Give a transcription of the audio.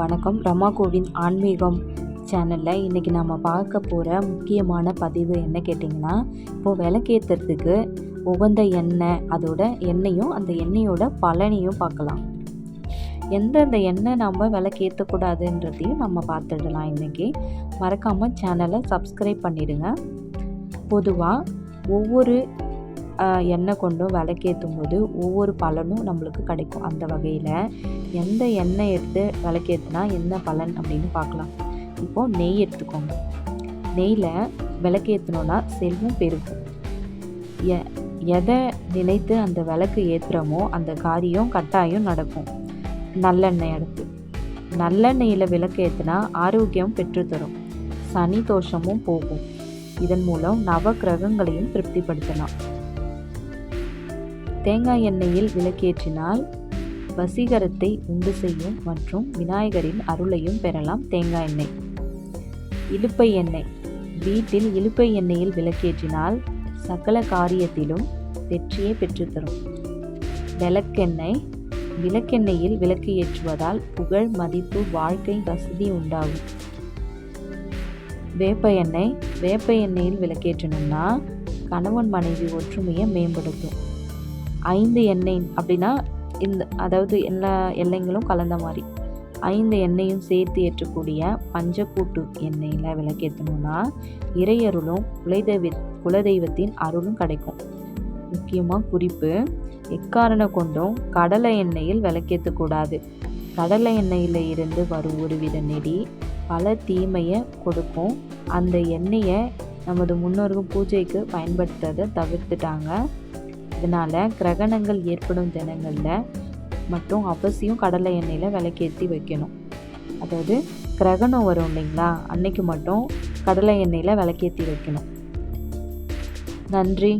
வணக்கம். ரமா கோவிந்த் ஆன்மீகம் சேனலில் இன்றைக்கி நம்ம பார்க்க போகிற முக்கியமான பதிவு என்ன கேட்டிங்கன்னா இப்போது விளக்கேற்றுறதுக்கு உகந்த எண்ணெய் அதோட எண்ணெயும் அந்த எண்ணெயோட பலனையும் பார்க்கலாம். எந்தெந்த எண்ணெய் நம்ம விளக்கேற்றக்கூடாதுன்றதையும் நம்ம பார்த்துடலாம் இன்றைக்கி மறக்காமல் சேனலை சப்ஸ்கிரைப் பண்ணிவிடுங்க பொதுவாக ஒவ்வொரு எண்ணெய் கொண்டும் விளக்கேற்றும் போது ஒவ்வொரு பலனும் நம்மளுக்கு கிடைக்கும் அந்த வகையில். எந்த எண்ணெய் எடுத்து விளக்கேற்றினா என்ன பலன் அப்படின்னு பார்க்கலாம். இப்போது நெய் எடுத்துக்கோங்க. நெய்யில் விளக்கேற்றணுன்னா செல்வம் பெருகும். எ எதை நினைத்து அந்த விளக்கு ஏற்றுறோமோ அந்த காரியம் கட்டாயம் நடக்கும். நல்லெண்ணெய் எடுத்து நல்லெண்ணெயில் விளக்கு ஏற்றினா ஆரோக்கியம் பெற்றுத்தரும். சனி தோஷமும் போகும். இதன் மூலம் நவ கிரகங்களையும் திருப்திப்படுத்தலாம். தேங்காய் எண்ணெயில் விளக்கேற்றினால் வசீகரத்தை உண்டு செய்யும் மற்றும் விநாயகரின் அருளையும் பெறலாம் தேங்காய் எண்ணெய். இலுப்பை எண்ணெய். வீட்டில் இலுப்பை எண்ணெயில் விளக்கேற்றினால் சகல காரியத்திலும் வெற்றியை பெற்றுத்தரும். விளக்கெண்ணெய். விளக்கெண்ணெயில் விளக்கு ஏற்றுவதால் புகழ் மதிப்பு வாழ்க்கை வசதி உண்டாகும். வேப்ப எண்ணெய். வேப்ப எண்ணெயில் விளக்கேற்றணும்னா கணவன் மனைவி ஒற்றுமையை மேம்படுத்தும். ஐந்து எண்ணெய் அப்படின்னா இந்த அதாவது எல்லா எண்ணெய்களும் கலந்த மாதிரி. ஐந்து எண்ணெயும் சேர்த்து ஏற்றக்கூடிய பஞ்சக்கூட்டு எண்ணெயில் விளக்கேற்றணும்னா இறையருளும் குலதெய்வ குலதெய்வத்தின் அருளும் கிடைக்கும். முக்கியமாக குறிப்பு எக்காரண கொண்டும் கடலை எண்ணெயில் விளக்கேற்றக்கூடாது கடலை எண்ணெயில் இருந்து வரும் ஒரு வித நெடி பல தீமையை கொடுக்கும். அந்த எண்ணெயை நமது முன்னோர்கள் பூஜைக்கு பயன்படுத்துறதை தவிர்த்துட்டாங்க. இதனால் கிரகணங்கள் ஏற்படும் தினங்களில் மட்டும் அவசியம் கடலை எண்ணெயில் விளக்கேற்றி வைக்கணும். அதாவது கிரகணம் வரும் இல்லைங்களா? அன்னைக்கு மட்டும் கடலை எண்ணெயில் விளக்கேற்றி வைக்கணும். நன்றி.